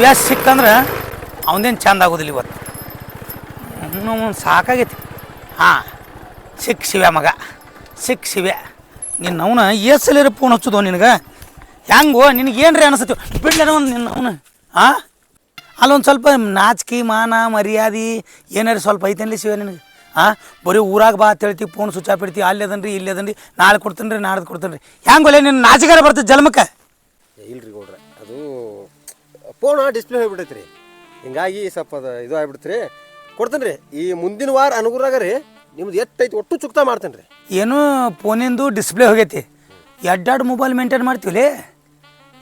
ಶಿವ್ಯ ಸಿಕ್ಕಂದ್ರೆ ಅವನೇನು ಚಂದ ಆಗೋದಿಲ್ಲ ಇವತ್ತು. ಇನ್ನೂ ಸಾಕಾಗೈತಿ. ಹಾಂ, ಸಿಕ್ ಶಿವ್ಯ ಮಗ. ಸಿಕ್ ಶಿವ್ಯ. ನಿನ್ನ ಅವನ ಏಸಲಿರ ಫೋನ್ ಹಚ್ಚೋದು ನಿನಗೆ? ಹೆಂಗೋ ನಿನಗೆ ಏನ್ರಿ ಅನಿಸ್ತೈತಿ? ಬಿಡ್ಲೇನ ಒಂದು ನಿನ್ನ ಅವನು ಹಾಂ ಅಲ್ಲೊಂದು ಸ್ವಲ್ಪ ನಾಚಿಕೆ, ಮಾನ, ಮರ್ಯಾದೆ ಏನಾರು ಸ್ವಲ್ಪ ಐತೇನ್ಲಿ ಶಿವ ನಿನಗೆ? ಹಾಂ ಬರೀ ಊರಾಗ ಬಾ ಅಂತ ಹೇಳ್ತಿ ಫೋನ್ ಇಡ್ತಿ, ಅಲ್ಲಿ ಅದನ್ರಿ, ಇಲ್ಲಿ ಅದನ್ರಿ, ನಾಳೆ ಕೊಡ್ತೀನಿ ರೀ ನಾಡ್ದು ಕೊಡ್ತೀನಿ ರೀ ಹೆಂಗೊಲೆ ನಿನ್ನ ನಾಚಿಕಾರ ಬರ್ತದೆ ಜನ್ಮಕ್ಕೆ? ಇಲ್ರಿ ಗೌಡ್ರೆ, ಅದು ಫೋನ್ ಡಿಸ್ಪ್ಲೇ ಹೋಗ್ಬಿಟ್ಟೈತೆ ರೀ ಹಿಂಗಾಗಿ ಸ್ವಲ್ಪ ಇದು ಆಗ್ಬಿಡ್ತ್ರಿ. ಕೊಡ್ತೇನೆ ರೀ ಈ ಮುಂದಿನ ವಾರ ಅನುಗುರಾಗ ರೀ, ನಿಮ್ದು ಎತ್ತೈತಿ ಒಟ್ಟು ಚುಕ್ತಾ ಮಾಡ್ತೇನೆ ರೀ ಏನು ಫೋನಿಂದು ಡಿಸ್ಪ್ಲೇ ಹೋಗೈತಿ. ಎಡ್ಡಾಡು ಮೊಬೈಲ್ ಮೇಂಟೈನ್ ಮಾಡ್ತೀವಿ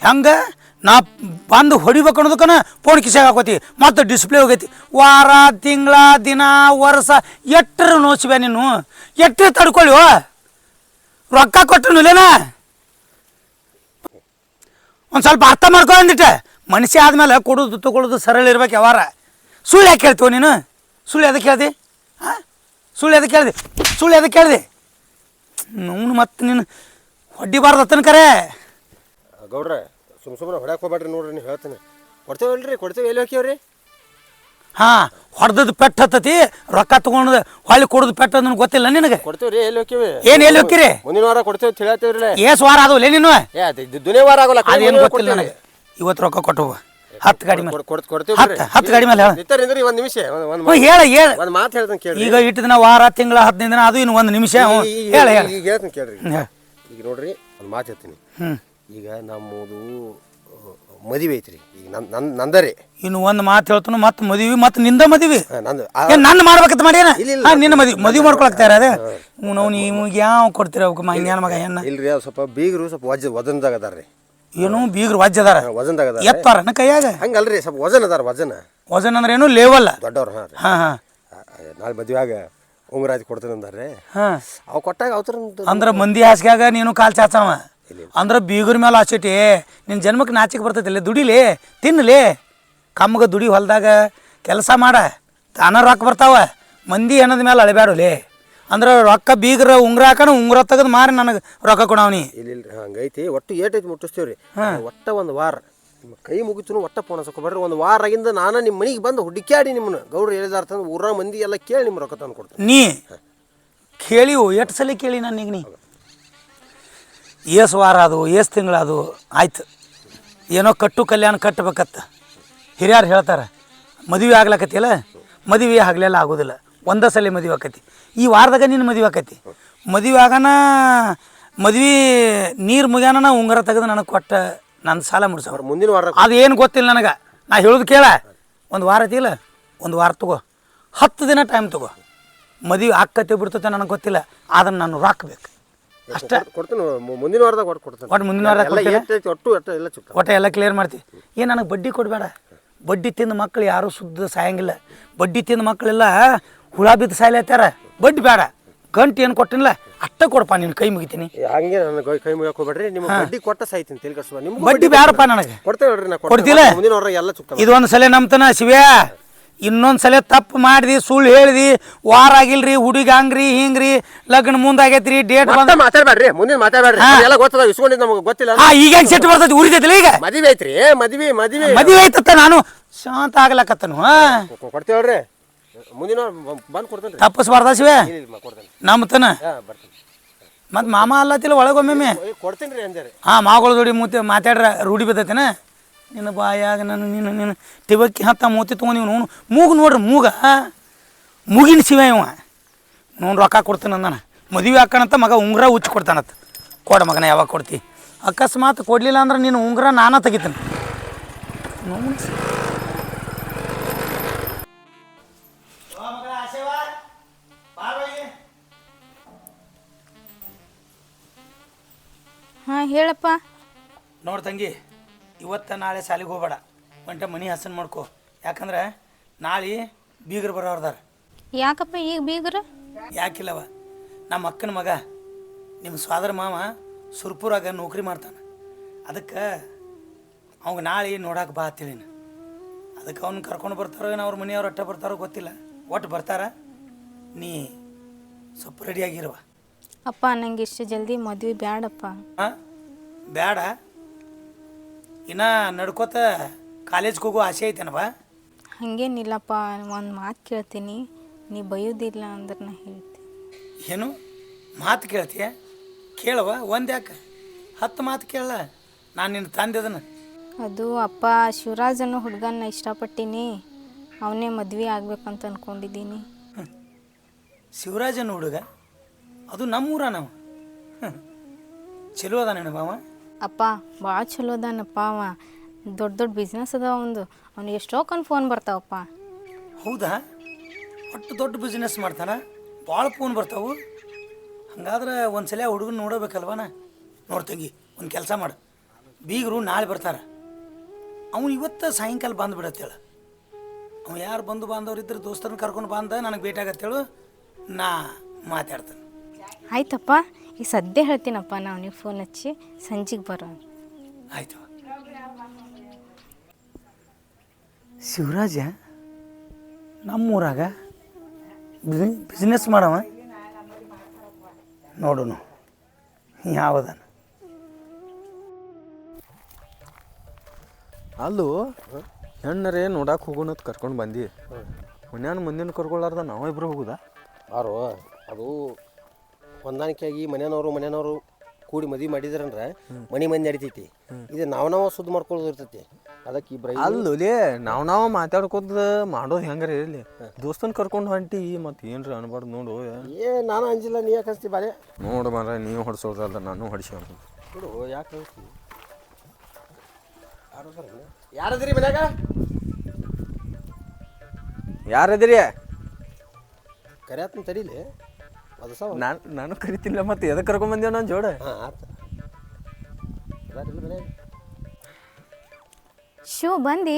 ಹೆಂಗೆ? ನಾ ಬಂದು ಹೊಡಿಬೇಕು ಅನ್ನೋದಕ್ಕನ ಫೋನ್ ಕಿಶಾಗ ಹಾಕೋತಿ. ಮತ್ತು ಡಿಸ್ಪ್ಲೇ ಹೋಗೈತಿ. ವಾರ, ತಿಂಗಳ, ದಿನ, ವರ್ಷ ಎಟ್ಟರು ನೋಚಿವೆ ನೀನು? ಎಟ್ಟರು ತಡ್ಕೊಳ್ಳಿ ರೊಕ್ಕ ಕೊಟ್ಟರು ಇಲ್ಲೇನ ಒಂದು ಸ್ವಲ್ಪ ಅರ್ಥ ಮಾಡ್ಕೊ ಅಂದಿಟ್ಟೆ. ಮನುಷ್ಯ ಆದಮೇಲೆ ಕೊಡೋದು ತಗೊಳ್ಳೋದು ಸರಳ ಇರ್ಬೇಕು ಯಾವಾರ. ಸುಳ್ಳು ಯಾಕೆ ಹೇಳ್ತೀವ ನೀನು? ಸುಳ್ಳು ಅದಕ್ಕೆ ಹೇಳ್ದೆ ಹಾಂ ಸುಳ್ಳು ಅದಕ್ಕೆ ಹೇಳ್ದೆ ಸುಳ್ಳು ಅದಕ್ಕೆ ಹೇಳ್ದೆ ನೂನು ಮತ್ತೆ ನೀನು ಹೊಡಿಬಾರ್ದತ್ತನ ಕರೆ. ಗೌಡ್ರೆ ಸುಮ್ ಸುಮ್ಮನೆ ಹೊಡ್ಯಾಕ್ ಹೋಗ್ಬೇಡ್ರಿ ನೋಡ್ರಿ ನೀವು ಹೇಳ್ತೇನೆ. ಕೊಡ್ತೇವಲ್ರಿ ಕೊಡ್ತೇವೆ ಎಲ್ಲಿ ಹಾಕಿವ್ರಿ? ಹಾಂ ಹೊಡೆದದ್ದು ಪೆಟ್ಟು ಹತ್ತತಿ ರೊಕ್ಕ ತೊಗೊಂಡು ಹೊಳ್ಳಿ ಕೊಡೋದು ಪೆಟ್ಟು ಅಂದ್ರೆ ಗೊತ್ತಿಲ್ಲ ನಿನಗೆ. ಕೊಡ್ತೇವ್ರಿ ಎಲ್ಲಿ ಹೋಗ್ಯವಿ ಏನ್ ಎಲ್ಲಿ ಹೋಗ್ತೀರಿ? ಮುಂದಿನ ವಾರ ಕೊಡ್ತೇವೆ ಅಂತ ಹೇಳತ್ತೇವ್ರಿ ಏಸ್ ವಾರ ಅದವಲ್ಲ ನೀನು? ಏ ಅದು ಇದು ದುನೇ ವಾರ ಆಗೋಲ್ಲ ಅದೇನು ಗೊತ್ತಿಲ್ಲ ನನಗೆ. ಇವತ್ತು ರೊಕ್ಕ ಕೊಟ್ಟು ಹೋಗುವ ಹತ್ತು ಗಾಡಿ ಮೇಲೆ. ಕೊಡ್- ಕೊಡ್- ಕೊಡ್ತೇವೆ ಹತ್ತು ಹತ್ತು ಗಾಡಿ ಮೇಲೆ ಹೇಳ. ನಿಮಿಷ ಒಂದ್- ಹ್ಞೂ ಹೇಳ ಹೇಳ. ಒಂದ್ ಮಾತು ಹೇಳ್ತೀನಿ ಕೇಳ್ರಿ. ಈಗ ಇಟ್ಟು ದಿನ ವಾರ ತಿಂಗಳ ಹದಿನೈದು ದಿನ ಅದು ಇನ್ನು ಒಂದು ನಿಮಿಷ. ಹ್ಞೂ ಹೇಳ ಹೇಳ. ಈಗ ಹೇಳ್ತೀನಿ ಕೇಳ್ರಿ. ಈಗ ನೋಡ್ರಿ ಒಂದು ಮಾತು ಹೇಳ್ತೀನಿ. ಹ್ಞೂ. ಈಗ ನಮ್ಮದು ಮದುವೆ ಐತ್ರಿ. ಈಗ ನನ್ನ ನನ್ ನಂದರಿ. ಇನ್ನು ಒಂದು ಮಾತು ಹೇಳ್ತಾನು ಮತ್ತೆ ಮದುವೆ ಮತ್ತೆ ನಿಂದ ಮದುವೆ. ನಂದು ಏನ್ ನನ್ನ ಮಾಡ್ಬೇಕಂತ ಮಾಡ್ಯಾನ. ಹಾ ನಿನ್ನ ಮದುವೆ ಮದುವೆ ಮಾಡ್ಕೊಳಕ್ತಾರ ಅದೇ ನಾವು ನೀವು ಯಾವ ಕೊಡ್ತೀರ ಅವಕ್ಕೆ ಮಗ ಹೆಣ್ಣ? ಇಲ್ರಿ ಅದು ಸ್ವಲ್ಪ ಬೀಗರು ಸ್ವಲ್ಪ ವಜ್ ವಜನದಾಗ ಅದಾರ್ರಿ. ಏನು ಬೀಗರು ವಾಜ್ಯ ಅದಾರ. ವಜನ್ದಾಗ ಅದಾರ. ಕೈಯಾಗ? ಹಂಗಲ್ರಿ ಸ್ವಲ್ಪ ವಜನ್ ಅದಾರ ವಜನ್. ವಜನ್ ಅಂದ್ರೆ ಏನು ಲೇವಲ್ಲ ದೊಡ್ಡವ್ರು ಹಾಂ ಹಾ ನಾಳೆ ಮದುವೆಯಾಗ ಉಂಗುರಾಜ್ ಕೊಡ್ತೇನೆ ಅಂದಾರ್ರಿ. ಹಾ. ಅವು ಕೊಟ್ಟಾಗ ಅವತರ ಅಂದ್ರ ಮಂದಿ ಹಾಸಿಗ್ಯಾಗ ನೀನು ಕಾಲ್ ಚಾಚಾವ ಅಂದ್ರ ಬೀಗರ ಮೇಲೆ ಆಸೆಟಿ ನಿನ್ನ ಜನ್ಮಕ್ಕೆ ನಾಚಿಕೆ ಬರ್ತೈತಿಲ್ಲ ದುಡಿಲಿ ತಿನ್ನಲಿ ಕಮ್ಮಗ ದುಡಿ ಹೊಲ್ದಾಗ ಕೆಲಸ ಮಾಡ. ತಾನ ರೊಕ್ಕ ಬರ್ತಾವ. ಮಂದಿ ಅನ್ನದ ಮೇಲೆ ಅಳಬ್ಯಾಡಲಿ. ಅಂದ್ರೆ ರೊಕ್ಕ ಬೀಗ್ರ ಉಂಗ್ರ ಹಾಕೋಣ ಉಂಗ್ರ ತೆಗೆದು ಮಾರಿ ನನಗೆ ರೊಕ್ಕ ಕೊಡವನಿ ಇಲ್ಲ ಇಲ್ರಿ ಹಂಗೈತಿ ಒಟ್ಟು ಏಟೈತಿ ಮುಟ್ಟಿಸ್ತೇವ್ರಿ. ಒಟ್ಟ ಒಂದು ವಾರ. ನಿಮ್ಮ ಕೈ ಮುಗಿತು ಒಟ್ಟ ಫೋನ್ ಬರ್ರಿ ಒಂದು ವಾರ ಆಗಿಂದ ನಾನು ನಿಮ್ಮ ಮನೆಗೆ ಬಂದು ಹುಡುಕ್ಯಾಡಿ ನಿಮ್ಮನ್ನ. ಗೌಡ್ರು ಹೇಳಿದಾರ ತಂದು ಊರ ಮಂದಿ ಎಲ್ಲ ಕೇಳಿ ನಿಮ್ಮ ರೊಕ್ಕ ತಂದು ಕೊಡ್ತೀನಿ. ನೀ ಕೇಳಿವು ಎಷ್ಟು ಸಲ ಕೇಳಿ ನನಗೆ ನೀ? ಏಸು ವಾರ ಅದು ಏಸು ತಿಂಗಳು ಆಯ್ತು. ಏನೋ ಕಟ್ಟು ಕಲ್ಯಾಣ ಕಟ್ಟಬೇಕತ್ತ ಹಿರಿಯರು ಹೇಳ್ತಾರೆ ಮದುವೆ ಆಗ್ಲಕತ್ತಿಲ್ಲ ಮದುವೆ ಆಗ್ಲಿಲ್ಲ ಆಗೋದಿಲ್ಲ. ಒಂದೇ ಸಲ ಮದುವೆ ಆಕತಿ. ಈ ವಾರದಾಗ ನಿನ್ನ ಮದುವೆ ಆಕತಿ. ಮದುವೆ ಆಗನ ಮದ್ವೆ ನೀರು ಮುಗ್ಯಾನ ಉಂಗರ ತೆಗೆದು ನನಗೆ ಕೊಟ್ಟ ನನ್ನ ಸಾಲ ಮುಡ್ಸವ್ರು ಮುಂದಿನ ವಾರ ಅದು ಏನು ಗೊತ್ತಿಲ್ಲ ನನಗೆ. ನಾ ಹೇಳೋದು ಕೇಳ. ಒಂದು ವಾರ ಐತಿಲ್ಲ ಒಂದು ವಾರ ತಗೋ. ಹತ್ತು ದಿನ ಟೈಮ್ ತಗೋ. ಮದುವೆ ಆಕತ್ತೆ ಬಿಡ್ತತೆ ನನಗೆ ಗೊತ್ತಿಲ್ಲ. ಅದನ್ನು ನಾನು ರಾಕ್ಬೇಕು. ಅಷ್ಟೇ. ಕೊಡ್- ಕೊಡ್ತೀನಿ ಮುಂದಿನ ವಾರದಾಗ ಒಟ್ಟು ಕೊಡ್ತೇನೆ. ಒಟ್ಟು ಮುಂದಿನ ವಾರದಾಗ ಎಲ್ಲ ಒಟ್ಟು ಎಲ್ಲ ಚುಕ್ಕ. ಒಟ್ಟು ಎಲ್ಲ ಕ್ಲಿಯರ್ ಮಾಡ್ತಿ. ಏನು ನನಗೆ ಬಡ್ಡಿ ಕೊಡಬೇಡ. ಬಡ್ಡಿ ತಿಂದ ಮಕ್ಕಳು ಯಾರೂ ಶುದ್ಧ ಸಾಯಂಗಿಲ್ಲ. ಬಡ್ಡಿ ತಿಂದ ಮಕ್ಕಳೆಲ್ಲ ಹುಳ ಬಿದ್ದು ಸಾಯ್ಲತ್ತಾರ ಬಡ್ಡಿ ಬೇಡ ಗಂಟು ಏನು ಕೊಟ್ಟಿನಲ್ಲ ಅಷ್ಟೇ ಕೊಡಪ್ಪ ನಿನ್ನ ಕೈ ಮುಗಿತೀನಿ. ಹಂಗೆ ನನ್ನ ಕೈ ಮುಗಿಯಕ್ಕೆ ಹೋಗ್ಬೇಡ್ರಿ. ನಿಮ್ಮ ಬಡ್ಡಿ ಕೊಟ್ಟ ಸಾಯ್ತೀನಿ ತಿಳಿ ಕಟ್ಸುವ ನಿಮ್ಗೆ ಬಡ್ಡಿ ಬೇಡಪ್ಪ ನನಗೆ. ಕೊಡ್ತೇವೆ ರೀ ನಾ ಕೊಡ್ತಿಲ್ಲ? ಮುಂದಿನ ವಾರ ಎಲ್ಲ ಚುಕ್ಕ ಇದೊಂದು ಸಲ ನಮ್ತನ ಶಿವ್ಯಾ? ಇನ್ನೊಂದು ಸಲ ತಪ್ಪು ಮಾಡಿದಿ ಸುಳ್ಳು ಹೇಳಿದಿ ವಾರ ಆಗಿಲ್ರಿ ಹುಡುಗ ಹಂಗ್ರಿ ಹಿಂಗ್ರಿ ಲಗ್ನ ಮುಂದಾಗೈತ್ರಿ ಡೇಟ್ ಬಂದ ಮಾತಾಡ್ಬೇಡ್ರಿ ಮುಂದಿನ ಮಾತಾಡ್ಬೇಡ್ರಿ. ಎಲ್ಲ ಗೊತ್ತದ ಇಸ್ಕೊಂಡಿದ್ದು ನಮಗೆ ಗೊತ್ತಿಲ್ಲ ಹಾ ಈಗ ಹೆಂಗ್ ಸೆಟ್ ಬರ್ತೈತಿ? ಉರಿತೈತಿಲ್ಲ ಈಗ? ಮದುವೆ ಐತ್ರಿ ಮದ್ವಿ ಮದುವೆ. ಮದುವೆ ಐತತ್ತ ನಾನು. ಶಾಂತ ಆಗ್ಲಕತ್ತನು ಹಾ. ಕೊಡ್ತೇವ್ರಿ ಮುಂದಿನ ಬಂದು ಕೊಡ್ತೇನೆ ತಪ್ಪಿಸ್ಬಾರ್ದ ಶಿವೆ ಶಿವ? ಇಲ್ಲ ಇಲ್ಲ ಕೊಡ್ತೇನೆ ನಂಬ್ತಾನ ಹಾಂ ಬರ್ತೀನಿ. ಮತ್ ಮಾಮ ಅಲ್ಲತಿಲ್ಲ ಒಳಗೊಮ್ಮೆ ಕೊಡ್ತೀನಿ ರೀ ಅಂದೆ ಹಾ ಮಾಗೋಳ ಜೋಡಿ ಮೂತಿ ಮಾತಾಡ್ರ ರೂಢಿ ಬಿದ್ದೈತೇನ? ನಿನ್ನ ಬಾಯಾಗ ನಾನು ನಿನ್ನ ನಿನ್ನ ಟಿಬಕ್ಕಿ ಹತ್ತ ಮೂತಿ ತೊಗೊಂಡಿವ್ ಇವನು ಮೂಗು ನೋಡ್ರಿ ಮೂಗ. ಮೂಗಿನ ಶಿವ ಇವ. ನೋನ್ ರೊಕ್ಕ ಕೊಡ್ತೇನೆ ನಾನು ಮದುವೆ ಹಾಕೋಣಂತ ಮಗ ಉಂಗುರ ಉಚ್ಚಿ ಕೊಡ್ತಾನತ್ತ ಕೊಡ ಮಗನ ಯಾವಾಗ ಕೊಡ್ತಿ? ಅಕಸ್ಮಾತ್ ಕೊಡ್ಲಿಲ್ಲ ಅಂದ್ರೆ ನೀನು ಉಂಗುರ ನಾನೇ ತೆಗಿತೀನಿ. ನೋಡು. ಹಾಂ ಹೇಳಪ್ಪ. ನೋಡ್ ತಂಗಿ ಇವತ್ತ ನಾಳೆ ಸಾಲಿಗೆ ಹೋಗ್ಬೇಡ. ಒಂಟ ಮನಿ ಹಸನ್ ಮಾಡ್ಕೋ. ಯಾಕಂದ್ರೆ ನಾಳೆ ಬೀಗರು ಬರೋರ್ದಾರ ಯಾಕಪ್ಪ ಈಗ ಬೀಗರು? ಯಾಕಿಲ್ಲವ? ನಮ್ಮ ಅಕ್ಕನ ಮಗ ನಿಮ್ಮ ಸ್ವಾದರ ಮಾವ ಸುರ್ಪುರಾಗ ನೌಕರಿ ಮಾಡ್ತಾನೆ. ಅದಕ್ಕೆ ಅವಂಗೆ ನಾಳೆ ನೋಡಕ್ಕೆ ಬಾ ಅಂತೇಳಿನ ಅದಕ್ಕೆ ಅವ್ನು ಕರ್ಕೊಂಡು ಬರ್ತಾರೋ ಏನೋ ಅವ್ರ ಮನೆಯವ್ರು ಅಟ್ಟ ಬರ್ತಾರೋ ಗೊತ್ತಿಲ್ಲ. ಒಟ್ಟು ಬರ್ತಾರ? ನೀ ಸ್ವಲ್ಪ ರೆಡಿಯಾಗಿರುವ ಅಪ್ಪ ನಂಗೆ ಇಷ್ಟು ಜಲ್ದಿ ಮದ್ವೆ ಬ್ಯಾಡಪ್ಪ. ಹಾಂ ಬೇಡ ಇನ್ನ ನಡ್ಕೋತ ಕಾಲೇಜ್ಗೆ ಹೋಗೋ ಆಸೆ ಐತೇನವ ಹಂಗೇನಿಲ್ಲಪ್ಪ ಒಂದು ಮಾತು ಕೇಳ್ತೀನಿ. ನೀ ಬೈಯೋದಿಲ್ಲ ಅಂದ್ರೆ ನಾ ಹೇಳ್ತೀನಿ. ಏನು? ಮಾತು ಕೇಳ್ತೀಯ? ಕೇಳವ ಒಂದು ಯಾಕೆ? ಹತ್ತು ಮಾತು ಕೇಳಲ್ಲ ನಾನು ನಿನ್ನ ತಂದೆದನ ಅದು ಅಪ್ಪ ಶಿವರಾಜ್ ಅನ್ನೋ ಹುಡುಗನ್ನ ಇಷ್ಟಪಟ್ಟಿನಿ. ಅವನೇ ಮದುವೆ ಆಗ್ಬೇಕಂತ ಅನ್ಕೊಂಡಿದ್ದೀನಿ. ಶಿವರಾಜನ ಹುಡುಗ? ಅದು ನಮ್ಮೂರ ನಾವು. ಚಲೋ ಅದ ನೆನ ಬಾವ ಅಪ್ಪ ಭಾಳ ಚಲೋ ಅದಾನಪ್ಪ ಅವ. ದೊಡ್ಡ ದೊಡ್ಡ ಬಿಸ್ನೆಸ್ ಅದ ಒಂದು ಅವ್ನು ಎಷ್ಟೋ ಕನ್ ಫೋನ್ ಬರ್ತಾವಪ್ಪ. ಹೌದಾ? ಅಷ್ಟು ದೊಡ್ಡ ಬಿಸ್ನೆಸ್ ಮಾಡ್ತಾನ? ಭಾಳ ಫೋನ್ ಬರ್ತಾವು. ಹಂಗಾದ್ರೆ ಒಂದ್ಸಲ ಹುಡುಗನ ನೋಡಬೇಕಲ್ವನ? ನೋಡ್ ತಂಗಿ ಒಂದು ಕೆಲಸ ಮಾಡು. ಬೀಗರು ನಾಳೆ ಬರ್ತಾರೆ. ಅವನು ಇವತ್ತು ಸಾಯಂಕಾಲ ಬಂದು ಬಿಡತ್ತೇಳು ಅವ ಯಾರು ಬಂದು ಬಾಂಧವ್ರು ಇದ್ರೆ ದೋಸ್ತರನ್ನ ಕರ್ಕೊಂಡು ಬಂದ ನನಗೆ ಭೇಟಿ ಆಗತ್ತೇಳು ನಾ ಮಾತಾಡ್ತೇನೆ. ಆಯ್ತಪ್ಪ. ಈಗ ಸದ್ಯ ಹೇಳ್ತೀನಪ್ಪ ನಾವು ನೀವು ಫೋನ್ ಹಚ್ಚಿ ಸಂಜೆಗೆ ಬರೋ ಆಯಿತು. ಶಿವರಾಜ ನಮ್ಮೂರಾಗ ಬಿಸ್ನೆಸ್ ಮಾಡವ? ನೋಡೋಣ ಯಾವ್ದಾನ? ಅಲ್ಲೂ ಹೆಣ್ಣರೇ ನೋಡಕ್ಕೆ ಹೋಗೋಣ ಅಂತ ಕರ್ಕೊಂಡು ಬಂದಿ. ಮನ್ಯಾನ ಮುಂದಿನ ಕರ್ಕೊಳ್ಳಾರ್ದ ನಾವಿಬ್ರು ಹೋಗುದಾ? ಯಾರು ಅದು ಹೊಂದಾಣಿಕೆಯಾಗಿ ಮನೆಯವರು ಮನೆಯವರು ಕೂಡಿ ಮದುವೆ ಮಾಡಿದ್ರಂದ್ರೆ ಮನೆ ಮಂದಿ ನಡಿತೈತಿ. ಇದು ನಾವ್ ನಾವು ಸುದ್ದಿ ಮಾಡ್ಕೊಳ್ಳೋದು ಇರ್ತೈತಿ. ಅದಕ್ಕೆ ಇಬ್ಬರ ಅಲ್ಲೇ ನಾವ್ ನಾವು ಮಾತಾಡ್ಕೋದ್ ಮಾಡೋದು ಹೆಂಗ್ರಿ ಇರಲಿ ದೋಸ್ತನ್ ಕರ್ಕೊಂಡು ಹೊಂಟಿ ಮತ್ತೆ ಏನ್ರಿ ಅನ್ಬಾರ್ದು ನೋಡು. ಏ. ನಾನು ಅಂಜಿಲ್ಲ ನೀ ಯಾಕೆ ಹಚ್ತಿ ಬಾರೆ ನೋಡು ಮಾರ ನೀವು ಹೊಡ್ಸೋದಲ್ಲ ನಾನು ಹೊಡಿಸಿ ಬಿಡು ಯಾಕೆ ಹಚ್ತಿ ಯಾರದ್ರಿ ಮನ್ಯಾಗ? ಯಾರದ್ರಿ? ಕರ್ಯಾತನ ತಡಿಲಿ. ಅದು ಸಹ ನಾನು ನಾನು ಕರಿತಿಲ್ಲ ಮತ್ತೆ ಎದಕ್ಕೆ ಕರ್ಕೊಂಡ್ ಬಂದೇವ್ ನಾನು ಜೋಡ? ಹಾಂ ಆತ ಶಿವ ಬಂದು?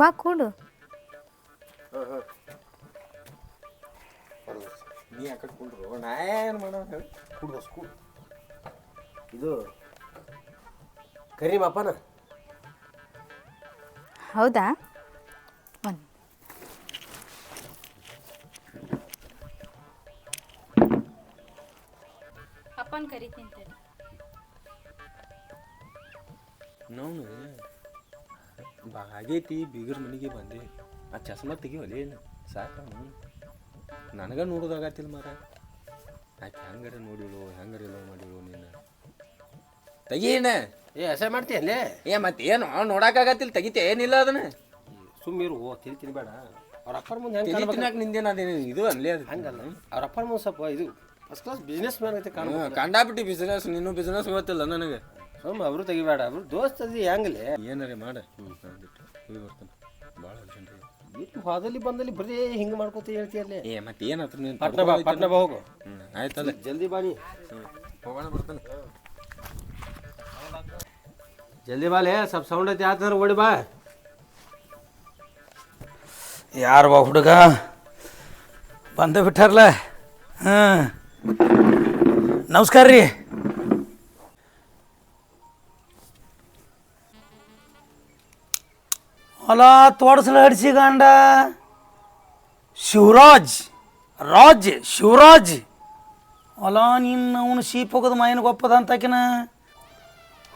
ಬಾ ಕೂಡು. ನೀ ಯಾಕೆ ಕುಂಡ್ರು? ನಾ ಏನು ಮಾಡೋ ಹೇಳಿ. ಕುಡ್ದು ಸ್ಕೂಲ್ ಇದು ಕರೀಮಪ್ಪನ ಹೌದಾ? ಕರಿತೀನಿ ತಡಿ. ನಾವು. ಬಾಗೈತಿ ಬೀಗರ ಮನೆಗೆ ಬಂದೆ. ಆ ಚಸ್ಮಾ ತೆಗಿವಲ್ಲಿ ಏನು ಸಾಕು ನನಗ ನೋಡೋದಾಗತ್ತಿಲ್ಲ ಮಾರ ಆಕೆ ಹೆಂಗಾರ ನೋಡಿಳು ಹೆಂಗಾರ ಇಲ್ಲ ಮಾಡಿಳು ನೀನು ತೆಗೀನ ಏ ಅಸಹ್ಯ ಮಾಡ್ತೀಯಲ್ಲೇ ಏ ಮತ್ತೆ ಏನು ನೋಡಕ್ಕಾಗತ್ತಿಲ್ಲ. ತೆಗಿತೆ ಏನಿಲ್ಲ ಅದನ್ನ. ಸುಮ್ಮಿರು ಓ ತಿಳಿ ತಿನ್ಬೇಡ. ಅವ್ರ ಅಪ್ಪನ ಮುಂದೆ ಹೆಂಗೆ ನಿಂದೇನ ಅದೇನು? ಇದು ಅನ್ಲೇ ಅದು. ಹಂಗಲ್ಲ. ಅವ್ರ ಅಪ್ಪನ ಮುಂದೆ ಸ್ವಲ್ಪ ಇದು ಫಸ್ಟ್ ಕ್ಲಾಸ್ ಬಿಸ್ನೆಸ್ ಮ್ಯಾನ್ ಐತೆ ಕಾಣ ಕಂಡಾಪಿಟ್ಟಿ ಕಂಡಾಬಿಟ್ಟು ಬಿಸ್ನೆಸ್ ನೀನು ಬಿಸ್ನೆಸ್ ಗೊತ್ತಿಲ್ಲ ನನಗೆ. ಸುಮ್ಮ ಅವರು ತೆಗಿಬೇಡ ಅವ್ರು ದೋಸ್ತ ಅದಿ ಹೆಂಗಲೇ ಏನಾರೇ ಮಾಡ. ಹೋಗಿ ಬರ್ತಾನೆ. ಭಾಳ ಅರ್ಜೆಂಟ್ ಇಟ್ಟು ಹೋದಲ್ಲಿ ಬಂದಲ್ಲಿ ಬರೀ ಹಿಂಗೆ ಮಾಡ್ಕೋತ ಹೇಳ್ತೀಯಲ್ಲೇ ಏ ಮತ್ತೆ ಏನಾಯ್ತು ನೀನು ಪಟ್ನ ಬಾ ಪಟ್ನ ಬಾ ಹೋಗು. ಆಯ್ತಲ್ಲ ಜಲ್ದಿ ಬಾನಿ ಹೋಗೋಣ ಬರ್ತಾನೆ. ಜಲ್ದಿ ಬಾಲೆ ಸ್ವಲ್ಪ ಸೌಂಡ್ ಐತಿ ಆತಂದ್ರೆ ಓಡಿ ಬಾ. ಯಾರು ಬಾ ಹುಡುಗ? ಬಂದ ಬಿಟ್ಟಾರಲ್ಲ ಹಾಂ ನಮಸ್ಕಾರ ರೀ. ಹೊಲ ತೋಡಸಲ ಹಡಿಸಿ ಗಂಡ. ಶಿವರಾಜ್, ರಾಜ್, ಶಿವರಾಜ್. ಹೊಲ ನಿನ್ನ ಅವನು ಶೀಪ್ ಹೋಗೋದು ಮಾಯನ ಗೊಪ್ಪದ ಅಂತಾಕಿನ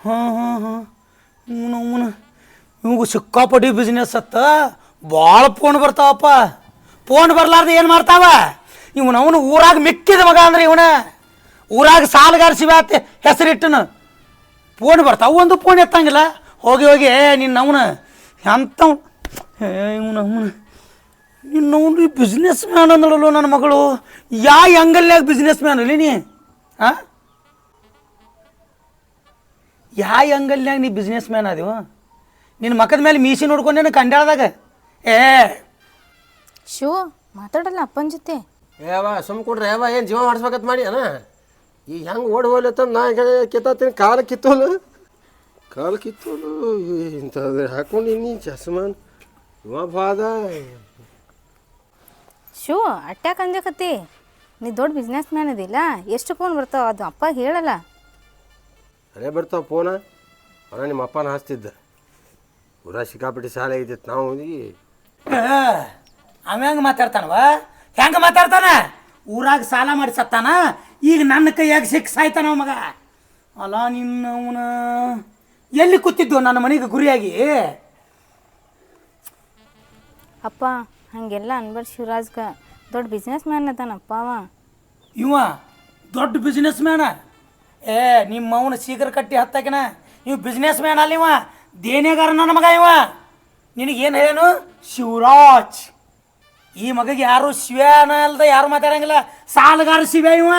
ಹಾಂ ಹಾಂ ಹಾಂ. ಇವನು, ಅವನು, ಇವಾಗ ಸಿಕ್ಕಾಪಟ್ಟಿ ಬಿಸ್ನೆಸ್ ಅತ್ತ. ಭಾಳ ಫೋನ್ ಬರ್ತಾವಪ್ಪ. ಫೋನ್ ಬರ್ಲಾರ್ದೆ ಏನು ಮಾಡ್ತಾವ? ಇವನು ಅವನು ಊರಾಗ ಮಿಕ್ಕಿದ ಮಗ ಅಂದ್ರೆ ಇವನ? ಊರಾಗ ಸಾಲಗಾರ ಶಿವ ಅಂತ ಹೆಸರಿಟ್ಟನು. ಫೋನ್ ಬರ್ತಾವ ಒಂದು ಫೋನ್ ಎತ್ತಂಗಿಲ್ಲ. ಹೋಗಿ ಹೋಗಿ ನಿನ್ನ ಅವನ ಎಂತ ಇವನು ಅವನು ನಿನ್ನ ಅವನು ಬಿಸ್ನೆಸ್ ಮ್ಯಾನ್ ಅಂದಳಲ್ಲ ನನ್ನ ಮಗಳು. ಯಾ ಯಂಗಲ್ನ್ಯಾಗ ಬಿಸ್ನೆಸ್ ಮ್ಯಾನ್ ಅಲ್ಲಿ ನೀ? ಹಾಂ ಯಾ ಯಂಗಲ್ನ್ಯಾಗ ನೀ ಬಿಸ್ನೆಸ್ ಮ್ಯಾನ್ ಅದೇವ ನಿನ್ನ ಮಕ್ಕದ ಮೇಲೆ ಮೀಸಿ ನೋಡ್ಕೊಂಡೇನು ಕಂಡಾಳ್ದಾಗ ಏ, ಶಿವ, ಮಾತಾಡಲ್ಲ ಅಪ್ಪನ ಜೊತೆ. ಏವ ಸುಮ್ ಕೊಡ್ರಿ ಯಾವ ಏನು ಜೀವ ಮಾಡಿಸ್ಬೇಕಂತ ಮಾಡಿ ಅಣ್ಣ ಈ ಹೆಂಗೆ ಓಡಿ ಹೋಗ್ಲತ್ತ ನಾ ಕಿತ್ತಾತೀನಿ ಕಾಲ ಕಿತ್ತೋಲು. ಕಾಲು ಕಿತ್ತೋಲು ಇಂಥದ್ದು ಹಾಕೊಂಡಿನಿ ಚಸ್ಮಾನ್ ಇವ ಬಾದ. ಶೋ ಅಟ್ಯಾಕ್ ಅಂಜಕತ್ತಿ ನೀ ದೊಡ್ಡ ಬಿಸ್ನೆಸ್ ಮ್ಯಾನ್ ಅದಿಲ್ಲ ಎಷ್ಟು ಫೋನ್ ಬರ್ತಾವ ಅದು ಅಪ್ಪ ಹೇಳಲ್ಲ. ಅರೇ ಬರ್ತಾವ ಫೋನ ಅಣ್ಣ ನಿಮ್ಮ ಅಪ್ಪನ ಹಾಸ್ತಿದ್ದ. ಊರ ಸಿಕ್ಕಾಪಟ್ಟಿ ಸಾಲ ಐತಿತ್ತು ನಾವು ಈ ಹೆಂಗೆ ಮಾತಾಡ್ತಾನವ? ಹೆಂಗೆ ಮಾತಾಡ್ತಾನ? ಊರಾಗ ಸಾಲ ಮಾಡಿ ಸತ್ತಾನ? ಈಗ ನನ್ನ ಕೈಯಾಗ ಸಿಕ್ಸ್ ಆಯ್ತಾನ ಮಗ. ಅಲ್ಲ ನಿನ್ನವನ ಎಲ್ಲಿ ಕೂತಿದ್ದು ನನ್ನ ಮನೆಗೆ ಗುರಿಯಾಗಿ? ಅಪ್ಪ ಹಂಗೆಲ್ಲ ಅನ್ಬೇಡ ಶಿವರಾಜ್ಗ. ದೊಡ್ಡ ಬಿಸ್ನೆಸ್ ಮ್ಯಾನ್ ಅದಾನಪ್ಪ ಅವ. ಇವ ದೊಡ್ಡ ಬಿಸ್ನೆಸ್ ಮ್ಯಾನ ಏ ನಿಮ್ಮ ಅವನ ಶೀಘ್ರ ಕಟ್ಟಿ ಹತ್ತಾಕಿನ? ನೀವು ಬಿಸ್ನೆಸ್ ಮ್ಯಾನ್ ಅಲ್ಲ ಇವ. ದೇನೇಗಾರ ನನ್ನ ಮಗ ಇವ. ನಿನಗೇನು ಹೇಳೇನು ಶಿವರಾಜ್. ಈ ಮಗಗೆ ಯಾರು ಶಿವ್ಯಾನ ಅಲ್ದ ಯಾರು ಮಾತಾಡಂಗಿಲ್ಲ? ಸಾಲಗಾರ ಶಿವ ಇವ.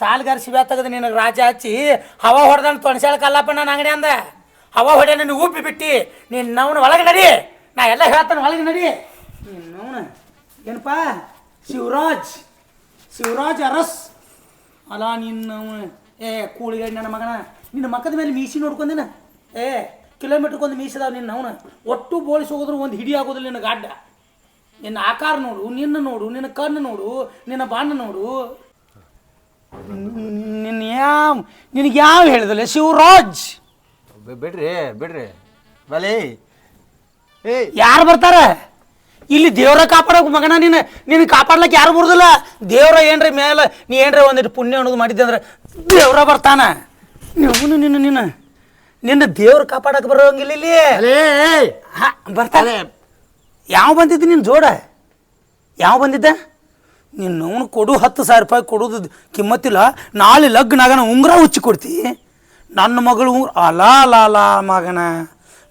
ಸಾಲಗಾರ ಶಿವ ತೆಗೆದು ನಿನಗೆ ರಾಜ ಹಚ್ಚಿ, ಹವಾ ಹೊಡೆದನ್ ತೊಣಸಾಳ ಕಲ್ಲಪ್ಪ ನನ್ನ ಅಂಗಡಿ ಅಂದ. ಹವಾ ಹೊಡೆ ನನಗೆ ಉಪ್ಪಿ ಬಿಟ್ಟು, ನೀನು ನವನ ಒಳಗೆ ನಡಿ. ನಾ ಎಲ್ಲ ಹೇಳ್ತಾನೆ ಒಳಗೆ ನಡಿ. ನಿನ್ನವನು ಏನಪ್ಪ? ಶಿವರಾಜ್. ಶಿವರಾಜ್ ಅರಸ್. ಅಲ್ಲ ನಿನ್ನ ಏ ಕೂಳಿಗಡಿ ನನ್ನ ಮಗನ. ನಿನ್ನ ಮಕ್ಕದ ಮೇಲೆ ಮೀಸಿ ನೋಡ್ಕೊಂದಿನ ಏ ಕಿಲೋಮೀಟ್ರ್ಗೊಂದು ಮೀಸಿದಾವ ನಿನ್ನ ಅವನ ಒಟ್ಟು ಬೋಳಿಸಿ ಒಂದು ಹಿಡಿ ಆಗೋದಿಲ್ಲ ನಿನ್ನ ಗಾಡ್ಡ. ನಿನ್ನ ಆಕಾರ ನೋಡು ನಿನ್ನ ನೋಡು ನಿನ್ನ ಕಣ್ಣು ನೋಡು ನಿನ್ನ ಬಾಣ ನೋಡು. ನಿನ್ನ ಯಾವ ನಿನಗೆ ಯಾವ ಹೇಳಿದಲ್ಲ ಶಿವರಾಜ್? ಬಿ- ಬಿಡ್ರಿ ಬಿಡ್ರಿ. ಬಲೆ. ಏ ಯಾರು ಬರ್ತಾರ? ಇಲ್ಲಿ ದೇವ್ರ ಕಾಪಾಡೋಕೆ ಮಗನ ನೀನು ನಿನ್ನ ಕಾಪಾಡ್ಲಕ್ಕೆ ಯಾರು ಬರುದಿಲ್ಲ. ದೇವ್ರ ಏನ್ರಿ ಮೇಲೆ ನೀ ಏನ್ರಿ ಒಂದಿಟ್ಟು ಪುಣ್ಯ ಅನ್ನೋದು ಮಾಡಿದ್ದೆ ಅಂದ್ರೆ ದೇವ್ರ ಬರ್ತಾನ. ನೀವು ನಿನ್ನ ನಿನ್ನ ನಿನ್ನ ದೇವ್ರ ಕಾಪಾಡಕ್ಕೆ ಬರೋಂಗಿಲ್ಲ ಇಲ್ಲಿ ಅಲೇ ಹಾ ಬರ್ತಾನೆ ಯಾವ ಬಂದಿದ್ದು ನಿನ್ನ ಜೋಡ? ಯಾವ ಬಂದಿದ್ದೆ? ನಿನ್ನ ಅವನು ಕೊಡು ಹತ್ತು ಸಾವಿರ ರೂಪಾಯಿ ಕೊಡೋದು ಕಿಮ್ಮತ್ತಿಲ್ಲ. ನಾಳೆ ಲಗ್ನಾಗನ ಉಂಗುರ ಉಚ್ಚಿ ಕೊಡ್ತಿ. ನನ್ನ ಮಗಳು ಉಂಗ್ರ ಅಲಾ ಅಲ ಅಲ ಮಗನ.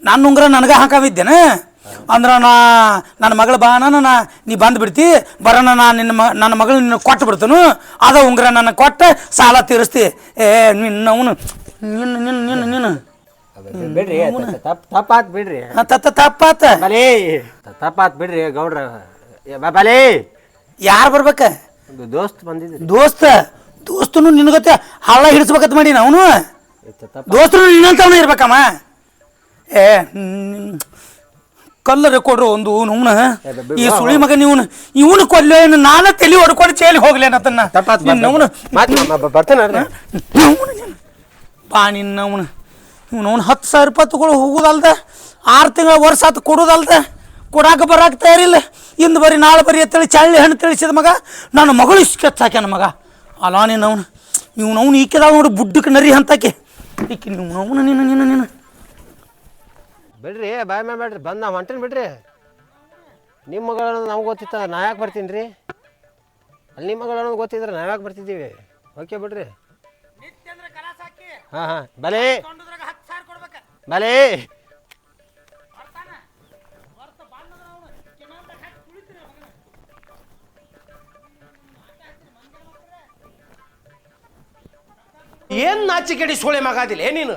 ನನ್ನ ಉಂಗುರ ನನಗೆ ಹಾಕಾವಿದ್ದೇನ. ಅಂದ್ರೆ ನಾ ನನ್ನ ಮಗಳು ಬಾ ನಾ ನೀ ಬಂದು ಬಿಡ್ತಿ ಬರೋಣ ನಾ ನಿನ್ನ ಮ ನನ್ನ ಮಗಳು ನಿನ್ನ ಕೊಟ್ಟು ಬಿಡ್ತನು. ಅದ ಉಂಗುರ ನನ್ನ ಕೊಟ್ಟು ಸಾಲ ತೀರಿಸ್ತಿ. ಏ ನಿನ್ನವನು ನಿನ್ನ ನಿನ್ನ ನಿನ್ನ ನಿನ್ನ ಬಿಡ್ರಿ ತಪ್ಪ ತಪ್ಪಾತ್ ಬಿಡ್ರಿ. ತತ್ತ ತಪ್ಪಾತ. ಬಲೇ ತಪ್ಪಾತ್ ಬಿಡ್ರಿ ಗೌಡ್ರ. ಏ, ಬ- ಯಾರು ಬರ್ಬೇಕ? ದೋಸ್ತ್ ಬಂದಿದ್ರಿ. ದೋಸ್ತ? ದೋಸ್ತನು ನಿನಗತ್ತೆ ಹಳ್ಳ ಹಿಡಿಸ್ಬೇಕಂತ ಮಾಡಿ ಅವನು? ದೋಸ್ತನು ನಿನ್ನಂತವನು ಇರ್ಬೇಕಮ್ಮ? ಏ ಕಲ್ಲರೆ ಕೊಡ್ರು ಒಂದು ನವ್ನ ಈ ಸುಳಿ ಮಗ ನೀವು ಇವನು. ಕೊಲ್ಲೆ ನಾನ ತಲೆ ಹೊಡ್ಕೊಂಡು ಚೇಲಿ ಹೋಗ್ಲೇನತನ್ನ ಬರ್ತೇನೆ ಬಾ ನಿನ್ನವನು. ಅವ್ನು ಹತ್ತು ಸಾವಿರ ರೂಪಾಯಿ ತಗೊಳ್ಳೋ ಹೋಗೋದಲ್ದ ಆರು ತಿಂಗಳ ವರ್ಷ ಆತು ಕೊಡೋದಲ್ದ ಕೊಡಾಕ ಬರಾಕ ತಯಾರಿಲ್ಲ. ಇಂದು ಬರೀ ನಾಳೆ ಬರೀ ಅಂತೇಳಿ ಚಳ್ಳಿ ಹಣ್ಣು ತಿಳಿಸಿದ ಮಗ ನನ್ನ ಮಗಳು ಸ್ಕೆಚ್ ಹಾಕ್ಯಾನ ಮಗ. ಅಲ್ಲ ನೀನು ಅವನು ಇವ್ನು ಅವ್ನು ಈಕೆದಾವ ನೋಡಿ ಬುಡ್ಡಕ್ಕೆ ನರಿ ಹಂತಾಕೆ. ಈಕೆ ನೀವು ಅವನು ನೀನು ನೀನು ನೀನು ಬಿಡ್ರಿ ಬಾಯ್ ಮ್ಯಾಮ್ ಬೇಡ್ರಿ ಬಂದು ನಾವು ಹೊಂಟೇನು ಬಿಡ್ರಿ. ನಿಮ್ಮ ಮಗಳ ಅನ್ನೋದು ನಮ್ಗೆ ಗೊತ್ತಿತ್ತ ನಾ ಯಾಕೆ ಬರ್ತೀನಿ ರೀ? ಅಲ್ಲಿ ನಿಮ್ಮ ಮಗಳು ಅನ್ನೋದು ಗೊತ್ತಿದ್ರೆ ನಾವು ಯಾಕೆ ಬರ್ತಿದ್ದೀವಿ? ಓಕೆ ಬಿಡ್ರಿ. ಹಾಂ ಹಾಂ ಬಲೆ. ಬಲೆ ಏನ್ ನಾಚಿಕೆಡಿ ಸೋಳೆ ಮಗಾದಿಲ್ಲ ನೀನು